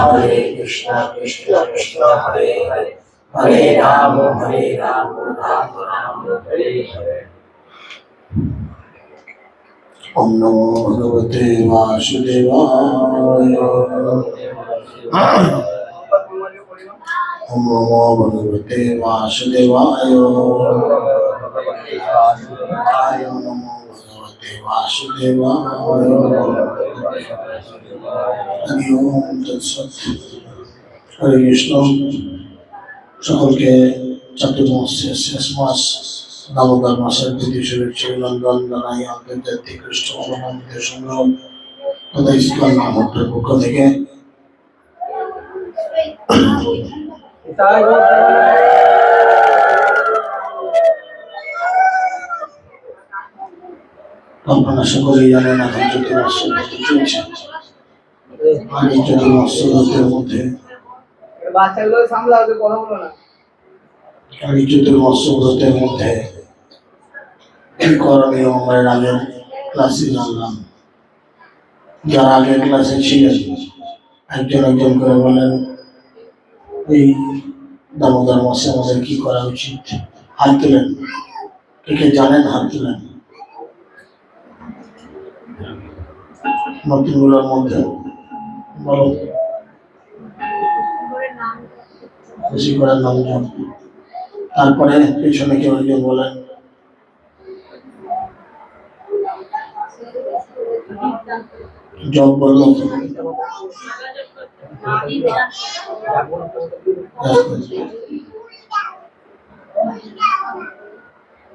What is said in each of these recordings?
হরে কৃষ্ণ কৃষ্ণ কৃষ্ণ, হরে হরে। হরে রাম হরে রাম রাম রাম, হরে হরে। ওম নমো ভগবতে বাসুদেবায়। ওম নমো ভগবতে বাসুদেবায়। ওম নমো ভগবতে বাসুদেবায় হরি কৃষ্ণ সকলকে চাতুর্মাসের শেষ মাস দামোদর মাসের প্রীতি শুভেচ্ছা অভিনন্দন জানাই আন্তর্জাতিক তথা ইস্কন মঠের পক্ষ থেকে আপনারা সকলেই জানেন এখন চতুর্মাস মধ্যে মধ্যে করণীয় আমরা আগের ক্লাসে জানলাম। যারা আগের ক্লাসে ছিলেন একজন একজন করে বলেন, এই দামোদর মাসে আমাদের কি করা উচিত? হাত তুলেন। কে কে জানেন, হাত তুলেন। নতুনগুলোর মধ্যে। বলো। করে নাম তারপরে পেছনে কেউ একজন বলেন। জব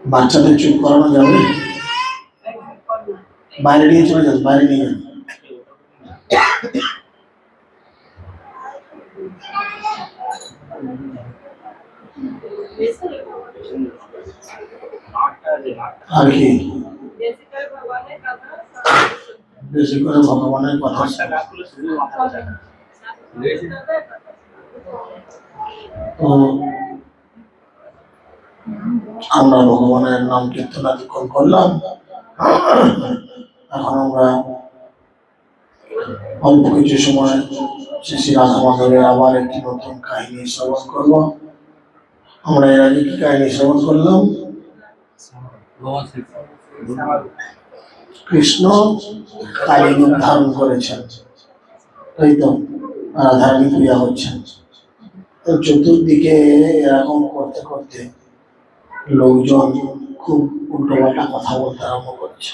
বাচ্চাদের চুপ করানো যাবে? বাইরে নিয়ে চলে যান, বাইরে নিয়ে যান। আর কি বেশি করে ভগবানের কথা আমরা ভগবানের নাম কীর্তনাধিকরণ করলাম এখন আমরা অল্প কিছু সময় শ্রী শ্রী আবার একটি নতুন কাহিনী শ্রবণ করব আমরা এর আগে কি কাহিনী শ্রবণ করলাম? কৃষ্ণ কালী রূপ ধারণ করেছেন। তাই তো রাধারানী পূজা হচ্ছেন। তো চতুর্দিকে এরকম করতে করতে লোকজন খুব উল্টোপাল্টা কথা বলতে আরম্ভ করছে।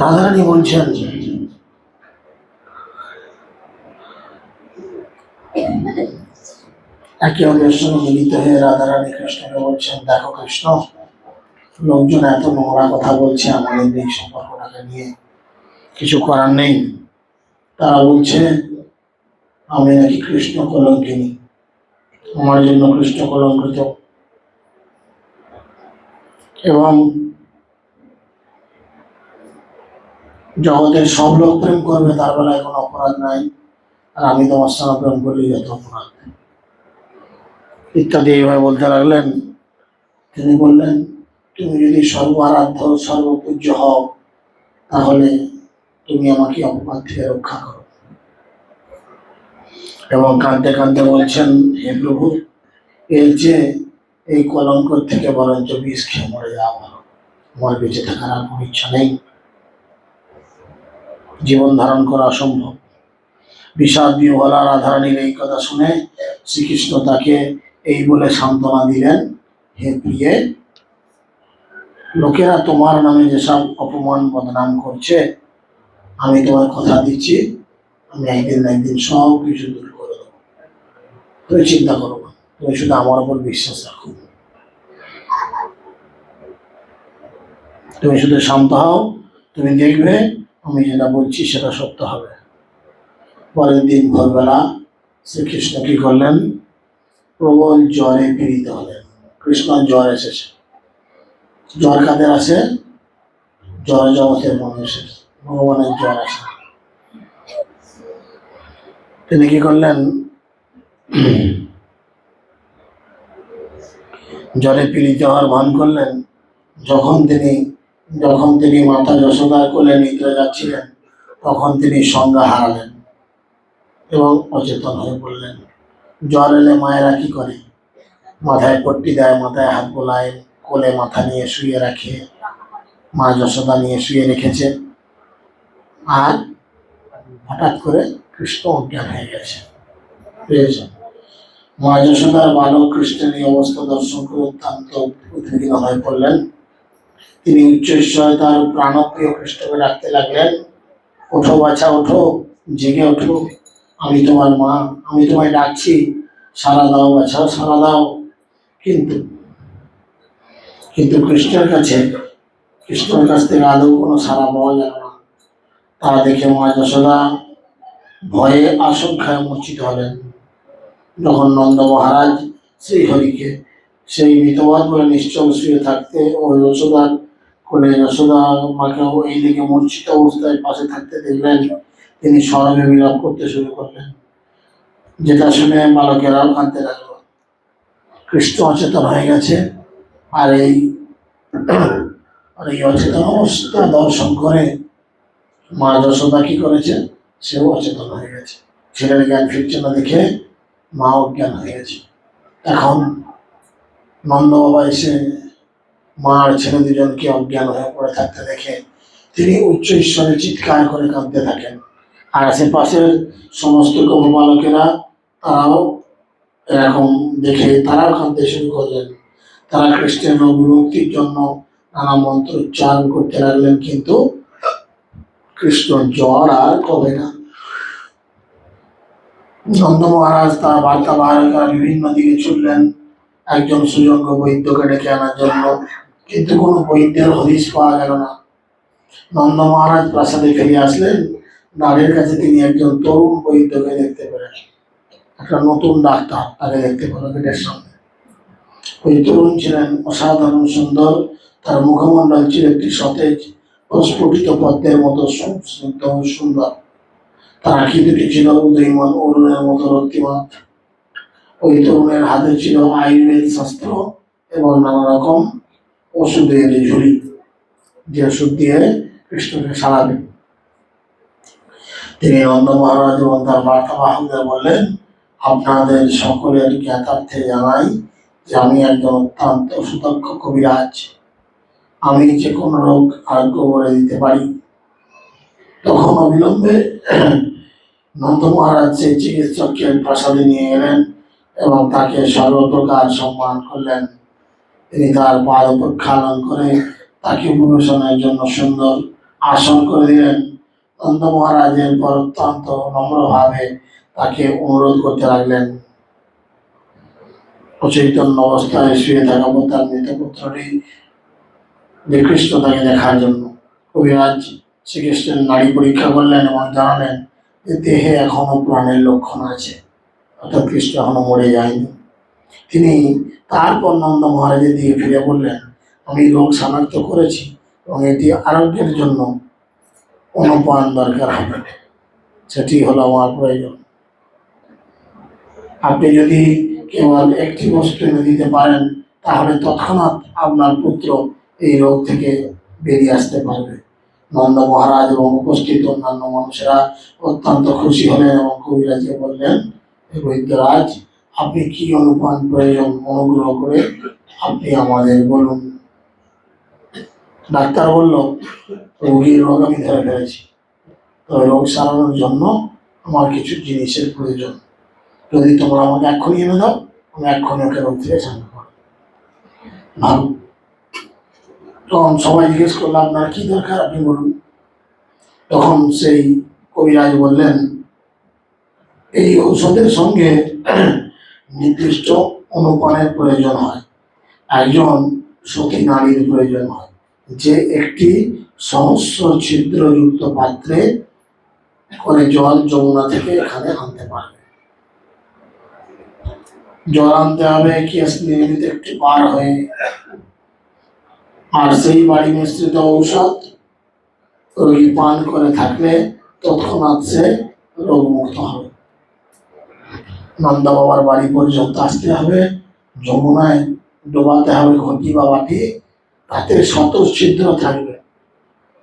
রাধারানী বলছেন একে অপরের সঙ্গে মিলিত হয়ে রাধারানী কৃষ্ণকে বলছেন, দেখো কৃষ্ণ, লোকজন এত নোংরা কথা বলছে আমাদের এই সম্পর্কটাকে নিয়ে। কিছু করার নেই। তারা বলছে, আমি নাকি কৃষ্ণ কলঙ্কিনী। আমার জন্য কৃষ্ণ কলঙ্কিত। এবং জগতের সব লোক প্রেম করবে, তার বেলায় কোনো অপরাধ নাই। আর আমি তোমার সঙ্গে প্রেম করলে যত অপরাধ। ইত্যাদি এইভাবে বলতে লাগলেন। তিনি বললেন, তুমি যদি সর্বারাধ্য, সর্বপূজ্য হও, তাহলে তুমি আমাকে অপমান থেকে রক্ষা করো। এবং কাঁদতে কাঁদতে বলছেন, হে প্রভু, এর যে এই কলঙ্ক থেকে বরঞ্চ বিষ খেয়ে মরে যাওয়া ভালো আমার বেঁচে থাকার আর কোনো ইচ্ছা নেই। জীবন ধারণ করা অসম্ভব। বিষাদ বিহ্বলা রাধারানীর এই কথা শুনে শ্রীকৃষ্ণ তাকে এই বলে সান্ত্বনা দিলেন, হে প্রিয়ে, লোকেরা তোমার নামে যেসব অপমান, বদনাম করছে, আমি তোমার কথা দিচ্ছি, আমি একদিন একদিন সব কিছু দূর করে দেবো। তুমি চিন্তা করো তুমি শুধু আমার উপর বিশ্বাস রাখো। তুমি শুধু শান্ত হও, তুমি দেখবে আমি যেটা বলছি সেটা সত্য হবে। পরের দিন ভোরবেলা শ্রীকৃষ্ণ কি করলেন প্রবল জ্বরে পীড়িত হলেন। কৃষ্ণ জ্বর এসেছে। জ্বর কাদের আসে জ্বর জগতের মানুষের। ভগবানের জ্বর আসে তিনি কি করলেন? জ্বরে পীড়িত হওয়ার ভান করলেন। যখন তিনি যখন তিনি মাতা যশোদার কোলে নিদ্রা যাচ্ছিলেন, তখন তিনি সংজ্ঞা হারালেন এবং অচেতন হয়ে পড়লেন। জ্বর এলে মায়েরা কি করে? মাথায় পট্টি দেয়, মাথায় হাত বোলায়, কোলে মাথা নিয়ে শুয়ে রাখে, মা যশোদা নিয়ে শুয়ে রেখেছে। আর হঠাৎ করে কৃষ্ণ অজ্ঞান হয়ে গেছে। বুঝেছেন? মা যশোদার বালক কৃষ্ণের এই অবস্থা দর্শন করে অত্যন্ত উদ্বিগ্ন হয়ে পড়লেন। তিনি উচ্চস্বরে তার প্রাণপ্রিয় কৃষ্ণকে ডাকতে লাগলেন, ওঠো বাছা, ওঠো, জেগে ওঠো, আমি তোমার মা। আমি তোমায় ডাকছি সারা দাও বাছা সারা দাও। কিন্তু কিন্তু কৃষ্ণের কাছে, কৃষ্ণের কাছ থেকে আদৌ কোনো সারা পাওয়া গেল না। তা দেখে মা যশোদা ভয়ে আশঙ্কায় মূর্ছিত হলেন। যখন নন্দ মহারাজ সেই হরিকে সেই মৃতবাদ বলে নিশ্চল শুয়ে থাকতে ও যশোদার কোলে যশোদা মাকে এই দিকে মূর্ছিত অবস্থায় পাশে থাকতে দেখলেন, তিনি স্মরণে বিলাপ করতে শুরু করলেন। যেটা শুনে বালকেরাও কাঁদতে লাগল। কৃষ্ণ অচেতন হয়ে গেছে। আর এই আর এই অচেতন অবস্থা দর্শন করে মা যশোদা কি করেছে? সেও অচেতন হয়ে গেছে। ছেলের জ্ঞান ফিরছে না দেখে মা অজ্ঞান হয়ে গেছে। এখন নন্দ বাবা এসে মা আর ছেলে দুজনকে অজ্ঞান হয়ে পড়ে থাকতে দেখে তিনি উচ্চ ঈশ্বরে চিৎকার করে কাঁদতে থাকেন। আর আশেপাশের সমস্ত কর্মবালকেরা তারাও এরকম দেখে তারা কাঁদতে শুরু করলেন। তারা খ্রিস্টান বিমুক্তির জন্য নানা মন্ত্র উচ্চারণ করতে লাগলেন, কিন্তু কৃষ্ণ জ্বর আর কবে না। নন্দ মহারাজ তার বার্তা বাহকেরা বিভিন্ন দিকে ছুটলেন। একজন সুযোগ্য বৈদ্যকে ডেকে আনার জন্য, কিন্তু কোনো বৈদ্যের হদিশ পাওয়া গেল না। নন্দ মহারাজ প্রাসাদে ফিরে আসলেন। নারীর কাছে তিনি একজন তরুণ বৈদ্যকে দেখতে পেলেন। একটা নতুন ডাক্তার তাকে দেখতে পেল গেটের সামনে। ওই তরুণ ছিলেন অসাধারণ সুন্দর, তার মুখমণ্ডল ছিল একটি সতেজ, প্রস্ফুটিত পদ্মের মতো সুস্নিগ্ধ সুন্দর। তার আঁখি দুটি ছিল উদয়মান, অরুণের মতো রক্তিমান ওই তরুণের হাতে ছিল আয়ুর্বেদ শাস্ত্র এবং নানা রকম ওষুধের ঝুড়ি, যে ওষুধ দিয়ে কৃষ্ণকে সারাবে তিনি নন্দ মহারাজ এবং তার বার্তাবাহকদের বললেন আপনাদের সকলের জ্ঞাতার্থে জানাই যে আমি একজন অত্যন্ত সুদক্ষ কবিরাজ। আমি যে কোনো রোগ আরোগ্য করে দিতে পারি। তখন অবিলম্বে নন্দ মহারাজ সেই চিকিৎসককে প্রাসাদে নিয়ে গেলেন এবং তাকে সর্বপ্রকার সম্মান করলেন। তিনি তার পাদ প্রক্ষালন করে তাকে উপবেশনের জন্য সুন্দর আসন করে দিলেন। নন্দ মহারাজের পর অত্যন্ত নম্রভাবে তাকে অনুরোধ করতে লাগলেন। অচৈতন্য অবস্থায় শুয়ে থাকা তার মৃত পুত্রটি শ্রীকৃষ্ণ তাকে দেখার জন্য। কবিরাজ শ্রীকৃষ্ণের নারী পরীক্ষা করলেন এবং জানালেন যে দেহে এখনও প্রাণের লক্ষণ আছে, অর্থাৎ কৃষ্ণ এখনও মরে যায়নি। তিনি তারপর নন্দ মহারাজের দিকে ফিরে বললেন, আমি রোগ শনাক্ত করেছি এবং এটি আরোগ্যের জন্য অনুপান দরকার হবে। সেটি হলো আমার প্রয়োজন। আপনি যদি কেবল একটি এনে দিতে পারেন, তাহলে তৎক্ষণাৎ আপনার পুত্র এই রোগ থেকে বেরিয়ে আসতে পারবে। নন্দ মহারাজ এবং উপস্থিত অন্যান্য মানুষেরা অত্যন্ত খুশি হলেন এবং কবিরাজকে বললেন, "হে বৈদ্যরাজ, আপনি কি অনুপান প্রয়োজন অনুগ্রহ করে আপনি আমাদের বলুন। ডাক্তার বলল, রোগীর রোগ আমি ধরে ফেলেছি। তো রোগ সারানোর জন্য আমার কিছু জিনিসের প্রয়োজন। যদি তোমরা আমাকে এক্ষুনি এনে দাও, আমি এক্ষুনি ওকে রোগ থেকে করব ভালো তখন সবাই জিজ্ঞেস করল, আপনার কি দরকার? আপনি বলুন। তখন সেই কবিরাজ বললেন, এই ঔষধের সঙ্গে নির্দিষ্ট অনুপানের প্রয়োজন হয়। একজন সতী নারীর প্রয়োজন হয়। যে একটি সহস্র ছিদ্রযুক্ত পাত্রে করে জল যমুনা থেকে এখানে আনতে পারবে। জল আনতে হবে কেস নির্মিত একটি বার হয়ে। আর সেই বাড়ি মিশ্রিত ঔষধ রোগী পান করে থাকলে তৎক্ষণাৎ সে রোগমুক্ত হবে। নন্দা বাবার বাড়ি পর্যন্ত আসতে হবে, যমুনায় ডোবাতে হবে ঘটি বা বাটি তাতে শত ছিদ্র থাকবে,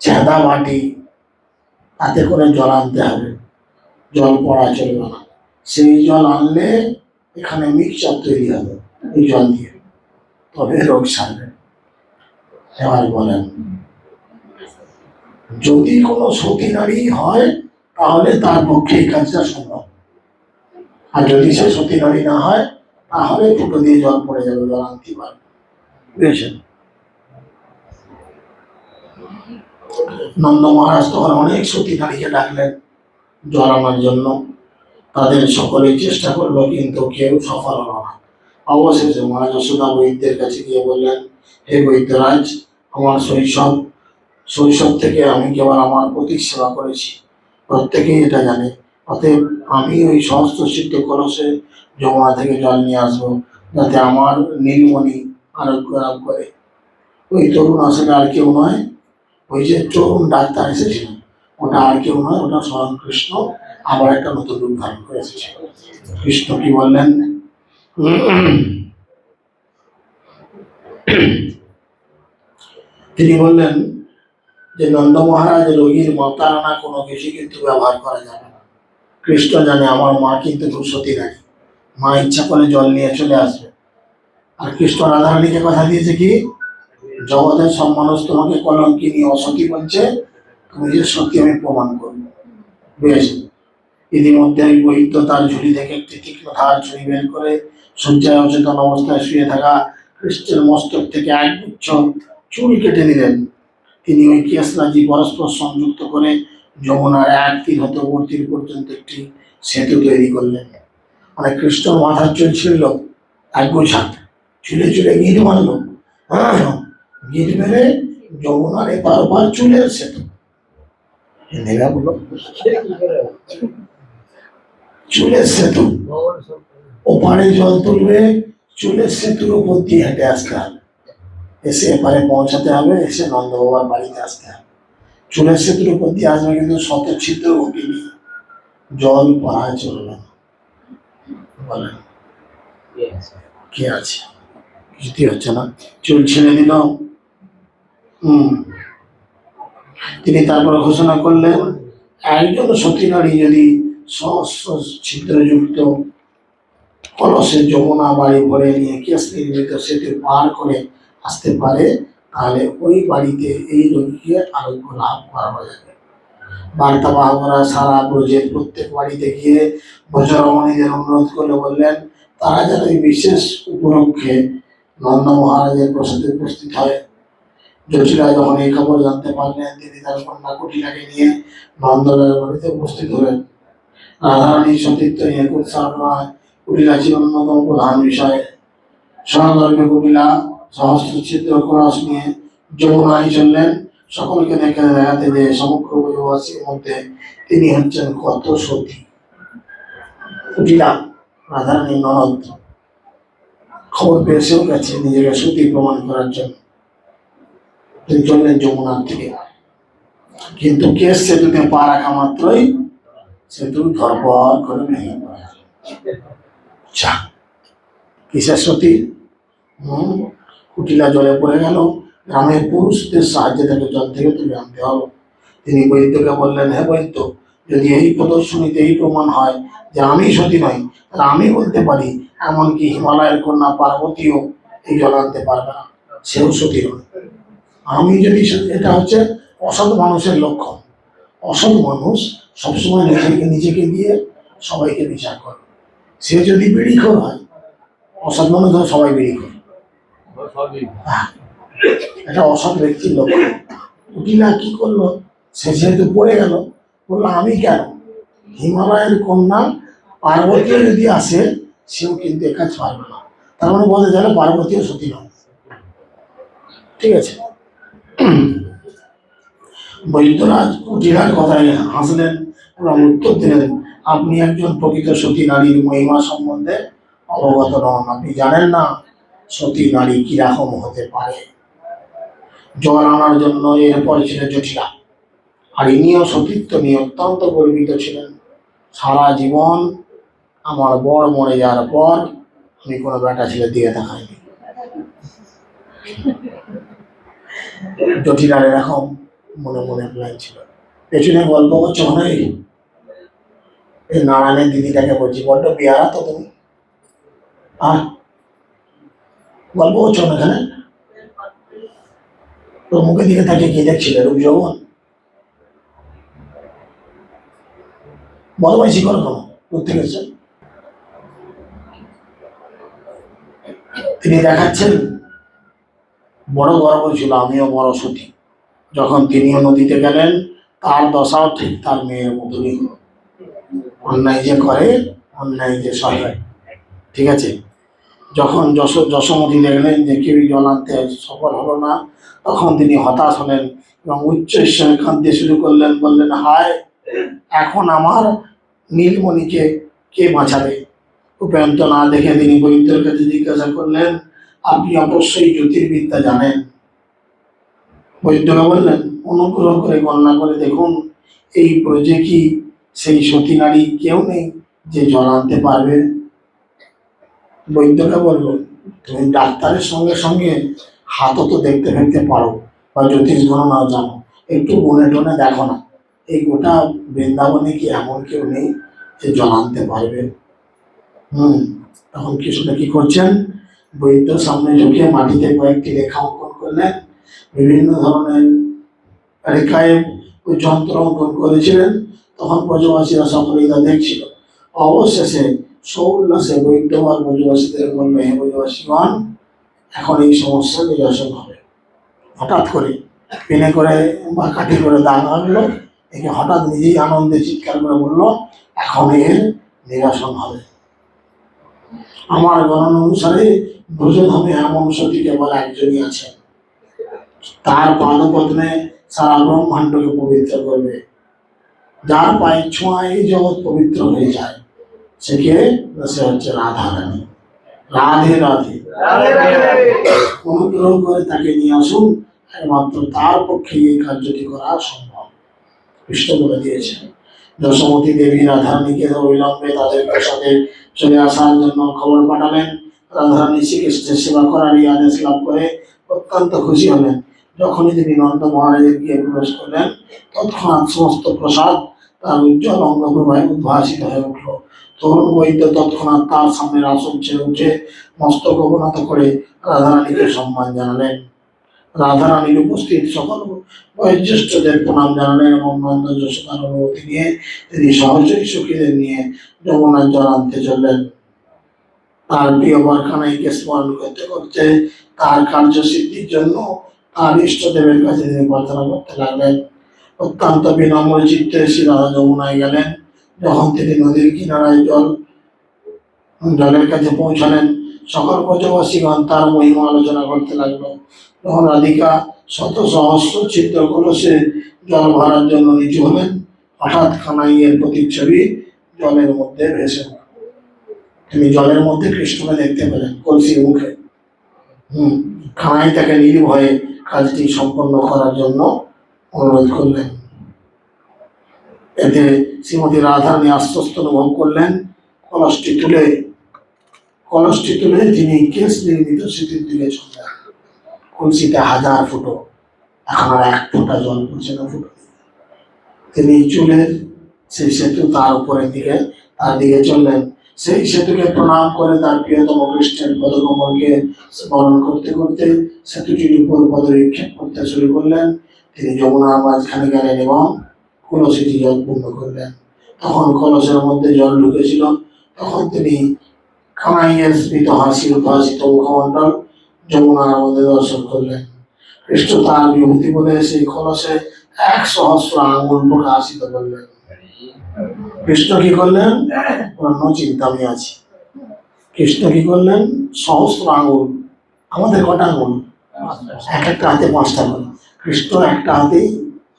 ছেদা বাটি, তাতে করে জল আনতে হবে। জল পড়া চলবে না। সেই জল আনলে এখানে মিক্সচার তৈরি হবে এই জল দিয়ে। তবে রোগ সারবে এবার বলেন, যদি কোনো সতী নারী হয়, তাহলে তার পক্ষে এই কাজটা সম্ভব। আর যদি সে সতী নারী না হয়, তাহলে ফুটো দিয়ে জল পড়ে যাবে, জল আনতে পারবে। বুঝেছেন? নন্দ মহারাজ তখন অনেক সতী নারীকে ডাকলেন, জল আনার জন্য। তাদের সকলে চেষ্টা করল, কিন্তু কেউ সফল হলো না। অবশেষে মা যশোদা বৈদ্যের কাছে গিয়ে বললেন, হে বৈদ্যরাজ, আমার শৈশব শৈশব থেকে আমি কেবল আমার প্রতীক সেবা করেছি। প্রত্যেকেই এটা জানে। অতএব আমি ওই সমস্ত সিদ্ধ কলসে যমুনা থেকে জল নিয়ে আসব, যাতে আমার নীলমণি আরোগ্য লাভ করে। ওই তরুণ আসলে আর কেউ নয়, ওই যে তরুণ ডাক্তার এসেছিল ওটা আর কেউ নয়, ওটা স্বয়ং কৃষ্ণ। আবার একটা নতুন রূপ ধারণ করে এসেছিল কৃষ্ণ কি বললেন? তিনি বললেন যে নন্দ মহারাজ রোগীর মতারানা কোনো কিছু কিন্তু ব্যবহার করা যাবে না। কৃষ্ণ জানে আমার মা কিন্তু খুব সতী মা ইচ্ছা করে জল নিয়ে চলে আসবে। আর কৃষ্ণ রাধারানীকে কথা দিয়েছে কি? জগতের সব মানুষ তোমাকে নিয়ে অসতী বলছে, তুমি যে সত্যি আমি প্রমাণ করব। বুঝেছি ইতিমধ্যে ওই বৈদ্য তার ঝুলি থেকে একটি তীক্ষ্ণ ধার ছুরি বের করে শয্যায় অচেতন অবস্থায় শুয়ে থাকা কৃষ্ণের মস্তক থেকে এক গুচ্ছ চুল কেটে নিলেন। তিনি ওই কেসরাজি পরস্পর সংযুক্ত করে যমুনার এক তীর হতে তীর পর্যন্ত একটি সেতু তৈরি করলেন। মানে কৃষ্ণর মাথার চুল ছিঁড়ল। এক গোছা চুলে চুলে গিট মারলো। গিট মেরে যমুনার এপার ওপার চুলের সেতু। নেগা বলো চুলের সেতু। ওপারে জল তুলবে, চুলের সেতুর উপর দিয়ে হেঁটে আসতে হবে। এসে এপারে পৌঁছাতে হবে, এসে নন্দ বাবার বাড়িতে আসতে হবে। চুলের সেতুর উপর দিয়ে আসবে কিন্তু শত ছিদ্র ঘটি জল পড়া চলবে বলেন, কি আছে? কিছুতেই হচ্ছে না। চুল ছেড়ে দিল। হম। তিনি তারপরে ঘোষণা করলেন, একজন সতী নারী যদি সহস্র ছিদ্রযুক্ত কলসে যমুনা বাড়ি ভরে নিয়ে কেস নির্মিত সেতু পার করে আসতে পারে, তাহলে ওই বাড়িতে এই রোগীকে আরোগ্য লাভ করা যাবে। বার্তা বাহকরা সারা ব্রজের প্রত্যেক বাড়িতে গিয়ে ব্রজরমণীদের অনুরোধ করলে বললেন, তারা যেন এই বিশেষ উপলক্ষে নন্দ মহারাজের প্রসাদে উপস্থিত হয়। জটিলা যখন এই খবর জানতে পারলেন, তিনি তার কন্যা কুটিলাকে নিয়ে নন্দলালের বাড়িতে উপস্থিত হলেন। রাধারানীর সতীর্থ নিয়ে উৎসাহ কুটিলা অন্যতম প্রধান বিষয়। সহধর্মে কুটিলা সহস্র চিত্র কলস নিয়ে যমুনায় চললেন। সকলকে দেখে দেখাতে যে সমগ্র ব্রজবাসীর মধ্যে তিনি হচ্ছেন কত সতী। কুটিলা রাধারানীর ননদ খবর পেয়ে সেও গেছে নিজেকে সতী প্রমাণ করার জন্য। তিনি চললেন যমুনার দিকে। কিন্তু কেস সেতুতে পা রাখা মাত্রই সেতু ধরপর করে ভেঙে যা। কিসের সতী? হম, কুটিলা জলে পড়ে গেল। গ্রামের পুরুষদের সাহায্যে তাকে জল থেকে তুলে আনতে হলো তিনি বৈদ্যকে বললেন হ্যাঁ বৈদ্য, যদি এই প্রদর্শনীতে এই প্রমাণ হয় যে আমি সতী নই, তাহলে আমি বলতে পারি, এমনকি হিমালয়ের কন্যা পার্বতীও এই জল আনতে পারবে না। সেও সতী নয়। আমি যদি এটা হচ্ছে অসৎ মানুষের লক্ষণ। অসৎ মানুষ সবসময় নিজেকে নিজেকে দিয়ে সবাইকে বিচার করে। সে যদি বিড়িখোর হয় অসৎ মানুষ হয় সবাই বিড়িখোর হ্যাঁ, এটা অসৎ ব্যক্তির লক্ষণ। উকিলা কি করল? সে যেহেতু পড়ে গেল বলল আমি কেন? হিমালয়ের কন্যা পার্বতীও যদি আসে সেও কিন্তু এ কাজ পারবে না। তার মানে বলতে গেলে পার্বতীয় সতী নয়। ঠিক আছে? বৈদ্যরাজ কুটিলার কথায় হাসলেন। এবং উত্তর দিলেন, আপনি একজন প্রকৃত সতী নারীর মহিমা সম্বন্ধে অবগত নন। আপনি জানেন না সতী নারী কীরকম হতে পারে। জল আনার জন্য এরপর ছিল জটিলা। আর ইনিও সতীত্ব নিয়ে অত্যন্ত গর্বিত ছিলেন। সারা জীবন আমার বর মরে যাওয়ার পর আমি কোনো বেটা ছেলে দিয়ে দেখাইনি। জটিলার এরকম মনে মনে প্ল্যান ছিল। পেছনে গল্প করছে অনেক। এই নারায়ণের দিদিটাকে বলছি, বড্ড বিহারা তো তুমি। আর গল্প হচ্ছে না এখানে? তোর মুখের দিকে তাকে কি দেখছিলে? রূপ যৌবন বদমাইশি করো কেন? করতে গেছে। তিনি দেখাচ্ছেন, বড় গর্ব ছিল আমিও বড় সতী যখন তিনিও নদীতে গেলেন, তার দশাও ঠিক তার মেয়ের মতনই হলো অন্যায় যে করে, অন্যায় যে সহে। ঠিক আছে? যখন যশ যশোমতী দেখলেন যে কেউই জল আনতে সফল হলো না, তখন তিনি হতাশ হলেন এবং উচ্চ ঈশ্বরে শুরু করলেন, বললেন, হায়, এখন আমার নীলমণিকে কে বাঁচাবে? উপেন্ত না দেখে তিনি বৈদ্যের কাছে জিজ্ঞাসা করলেন, আপনি অবশ্যই জ্যোতির্বিদ্যা জানেন? বৈদ্যকে বললেন, অনুগ্রহ করে গণনা করে দেখুন, এই ব্রজে কি সেই সতী নারী কেউ নেই যে জল আনতে পারবে। বৈদ্যকে বলল, তুমি ডাক্তারের সঙ্গে সঙ্গে হাতও তো দেখতে ফেলতে পারো বা জ্যোতিষ গণনাও জানো। একটু বনে টনে দেখো না। এই গোটা বৃন্দাবনে কি এমন কেউ নেই যে জল আনতে পারবে? হুম, তখন কৃষ্ণ কি করছেন? বৈদ্য সামনে ঝুঁকে মাটিতে কয়েকটি রেখা অঙ্কন করলেন। বিভিন্ন ধরনের রেখায় যন্ত্র অঙ্কন করেছিলেন। তখন ব্রজবাসীরা সকলেই তা দেখছিল। অবশেষে সৌল্লাসে বৈদ্য আর ব্রজবাসীদের বলবে হে ব্রজবাসীগণ এখন এই সমস্যা নিরসন হবে। হঠাৎ করে পেনে করে বা কাঠি করে দাগ লাগল একে হঠাৎ নিজেই আনন্দে চিৎকার করে বলল, এখন এর নিরসন হবে। আমার গণনা অনুসারে ব্রজধামে এমন সতী কেবল একজনই আছেন। তার পাদপদ্মে সারা ব্রহ্মাণ্ডকে পবিত্র করবে। যার পায়ে ছোঁয়ায় এই জগৎ পবিত্র হয়ে যায় সে কে? সে হচ্ছে রাধা রানী। রাধে রাধে। অনুগ্রহ করে তাকে নিয়ে আসুন একমাত্র তার পক্ষে এই কার্যটি করা সম্ভব। কৃষ্ণ বলে দিয়েছেন যশোমতী দেবী রাধারানীকে অবিলম্বে তাদের প্রসাদে চলে আসার জন্য খবর পাঠালেন। রাধারানী শ্রীকৃষ্ণের সেবা করারই আদেশ লাভ করে অত্যন্ত খুশি হলেন। যখনই তিনি নন্দ মহারাজের গিয়ে প্রবেশ করলেন, তৎক্ষণাৎ সমস্ত প্রসাদ তার উজ্জ্বল অঙ্গ প্রবাহে উদ্ভাসিত হয়ে উঠল। তরুণ বৈদ্য তৎক্ষণাৎ তার সামনের আসন ছেড়ে উঠে মস্তক অবনত করে রাধারানীকে সম্মান জানালেন। রাধারানীর উপস্থিত সকল বয়োজ্যেষ্ঠদের প্রণাম জানালেন এবং নন্দ যশোদার অনুমতি নিয়ে তিনি সহজেই সখীদের নিয়ে যমুনার জল আনতে চললেন। তার প্রিয় বরখানাইকে স্মরণ করতে করতে তার কার্যসিদ্ধির জন্য তার ইষ্টদেবের কাছে তিনি প্রার্থনা করতে লাগলেন। অত্যন্ত বিনম্র চিত্তে শ্রী রাধা যমুনায় গেলেন। যখন তিনি নদীর কিনারায় জল, জলের কাছে পৌঁছালেন, সকল ব্রজবাসীগণ তার মহিমা আলোচনা করতে লাগল। তখন রাধিকা শত সহস্র চিত্র কলসে জল ভরার জন্য নিচু হলেন। হঠাৎ খানাইয়ের প্রতিচ্ছবি জলের মধ্যে ভেসে তিনি জলের মধ্যে কৃষ্ণকে দেখতে পেলেন কলসির মুখে। হম খানাই তাকে নির্ভয়ে কাজটি সম্পন্ন করার জন্য অনুরোধ করলেন। এতে শ্রীমতী রাধারানী আশ্বস্ত অনুভব করলেন, কলসটি তুলে কলসটি তুলে তিনি কেস নির্মিত স্মৃতির দিকে চললেন কলসিতে হাজার ফুটো, এখন আর এক ফোঁটা জল পড়ছে না ফুটো। তিনি চুলের সেই সেতু তার উপরের দিকে, তার দিকে চললেন। সেই সেতুকে প্রণাম করে তার প্রিয়তম কৃষ্ণের পদকমলকে স্মরণ করতে করতে সেতুটির উপর পদনিক্ষেপ করতে শুরু করলেন। তিনি যমুনার মাঝখানে গেলেন এবং কলসিটি জল পূর্ণ করলেন। তখন কলসের মধ্যে জল ঢুকেছিল। তখন তিনি কানাইয়ের স্মৃত হাসি উদ্ভাসিত মুখমণ্ডল যমুনার মধ্যে দর্শন করলেন। খ্রিস্ট তার বিভূতি বলে সেই কলসে এক সহস্র আঙুল প্রকাশিত করলেন। কৃষ্ণ কি করলেন? অন্য চিন্তা আমি আছি। কৃষ্ণ কি করলেন? সহস্র আঙুল, আমাদের কটা আঙুল? এক একটা হাতে পাঁচটা আঙুল। কৃষ্ণ একটা হাতেই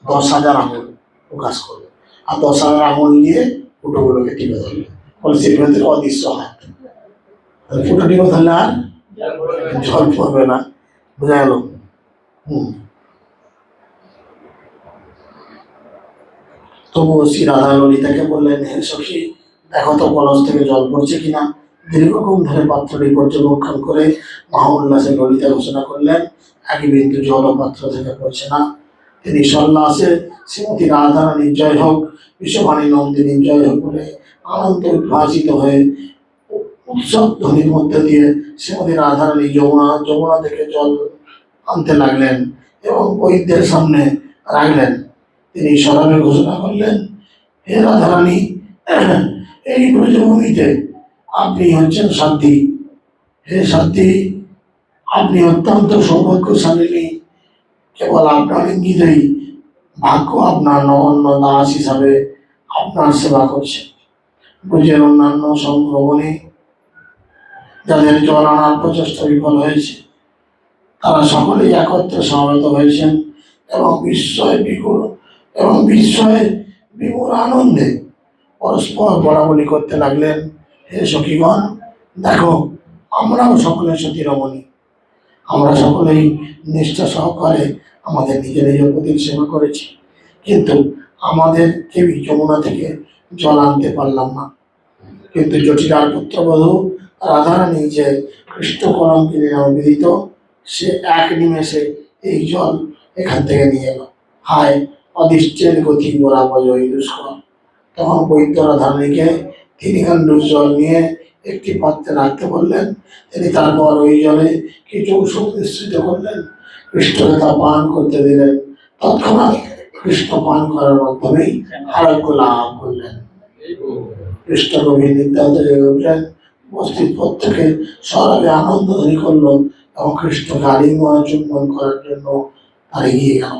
দশ হাজার আঙুল প্রকাশ করবে আর দশ হাজার আঙুল নিয়ে ফুটোগুলোকে টিপে ধরবে কলসির ভেতরে অদৃশ্য হাত ফুটো টিপে ধরলে আর জল পড়বে না। বোঝা গেল? হুম। তবুও শ্রী রাধা ললিতাকে বললেন, হে সখী, দেখো তো কলস থেকে জল পড়ছে কিনা? দীর্ঘক্ষণ ধরে পাত্রটি পর্যবেক্ষণ করে মহা উল্লাসে ললিতা ঘোষণা করলেন, একই বিন্দু জল পাত্র থেকে পড়ছে না। তিনি সল্লাসে, শ্রীমতী রাধা রানীর জয় হোক বিশ্ববাণী নন্দিনীর জয় হোক বলে আনন্দ উদ্ভাসিত হয়ে উৎসব ধ্বনির মধ্যে দিয়ে শ্রীমতী রাধারানী যমুনা যমুনা থেকে জল আনতে লাগলেন এবং বৈদ্যের সামনে রাখলেন। তিনি সরবে ঘোষণা করলেন, হে রাধারানী, এই ব্রজভূমিতে আপনি হচ্ছেন সাধ্যী। হে সাধ্যী, আপনি অত্যন্ত সৌভাগ্যশালিনী। কেবল আপনার ইঙ্গিতেই ভাগ্য আপনার নগণ্য দাস হিসাবে আপনার সেবা করছে। ব্রজের অন্যান্য সংগ্রহণে যাদের জল আনার প্রচেষ্টা বিফল হয়েছে, তারা সকলেই একত্রে সমবেত হয়েছেন এবং বিস্ময় বিকুল এবং বিস্ময়ে বিমূল আনন্দে পরস্পর বলাবলি করতে লাগলেন। হে সখীগণ, দেখো, আমরাও সকলে সতী রমণী। আমরা সকলেই নিষ্ঠা সহকারে আমাদের নিজের নিজের সেবা করেছি। কিন্তু আমাদের কেউই যমুনা থেকে জল আনতে পারলাম না। কিন্তু জটিলার পুত্রবধূ রাধারানী যে কৃষ্ণ কলঙ্কিনী নামে বিদিত, সে এক নিমেষে এই জল এখান থেকে নিয়ে এলো। হায় অদৃষ্টের গতি বলা বজয় দুষ্কর। তখন বৈদ্য রাধারানীকে তিনি কাণ্ডুর জল নিয়ে একটি পাত্রে রাখতে বললেন, তিনি তারপর ওই জলে কিছু ওষুধ মিশ্রিত করলেন। কৃষ্ণকে তা পান করতে দিলেন। তৎক্ষণাৎ কৃষ্ণ পান করার মাধ্যমেই আরোগ্য লাভ করলেন। কৃষ্ণ গভীর নিত্যান্ত জেগে উঠলেন। উপস্থিত প্রত্যেকে সরাবে আনন্দ ধ্বনি করল এবং কৃষ্ণকে আলিঙ্গন চুম্বন করার জন্য তার এগিয়ে গেল।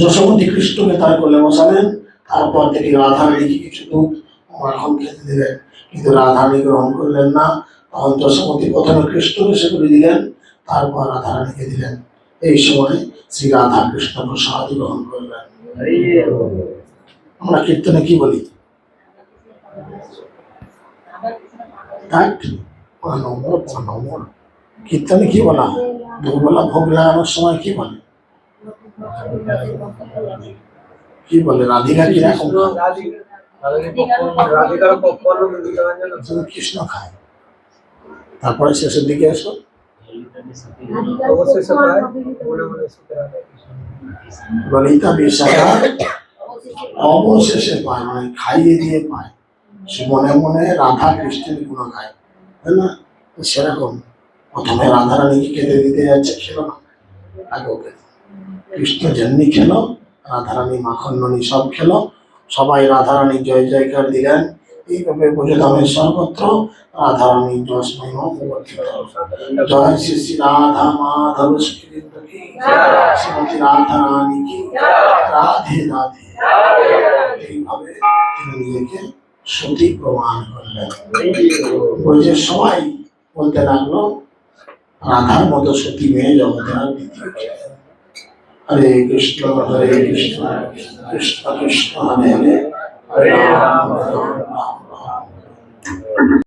যশোমতী কৃষ্ণকে তার কোলে বসালেন। তারপর থেকে রাধারানীকে কিছু দুধ মাখন খেতে দিলেন। কিন্তু রাধারানী গ্রহণ করলেন না। তখন যশোমতী প্রথমে কৃষ্ণকে সেগুলি দিলেন, তারপর রাধারানীকে দিলেন। এই সময় শ্রী রাধা কৃষ্ণ প্রসাদ গ্রহণ করলেন। আমরা কীর্তনে কি বলি? কীর্তনে কি বলা? দুর্বলা ভোগ লাগানোর সময় কি বলে? কি বলে রাধিকা খায়? জন্য। শুধু কৃষ্ণ খায়। তারপরে শেষের দিকে এসো। ললিতা বিশাখা অবশেষে পায় মানে খাইয়ে দিয়ে পায়। সে মনে মনে রাধা কৃষ্ণের গুণ গায়। তাই না? সেরকম। প্রথমে রাধা রানীকে খেতে দিতে যাচ্ছে না। আগে ওকে কৃষ্ণ যেমনি খেলো, রাধারানী মাখন ননি সব খেলো। সবাই রাধারানী জয় জয়কার দিলেন। এইভাবে বোঝধামের সর্বত্র রাধারানী যশ মহিমা প্রবর্তিত জয় শ্রী শ্রী রাধা মাধব শ্রীকৃষ্ণ কি শ্রীমতী কি রাধে রাধে। এইভাবে তিনি নিজেকে সতী প্রমাণ করলেন। ব্রজের সবাই বলতে লাগল, রাধার মতো সতী মেয়ে জগতে আর দ্বিতীয় কেউ নেই। হরে কৃষ্ণ হরে কৃষ্ণ কৃষ্ণ কৃষ্ণ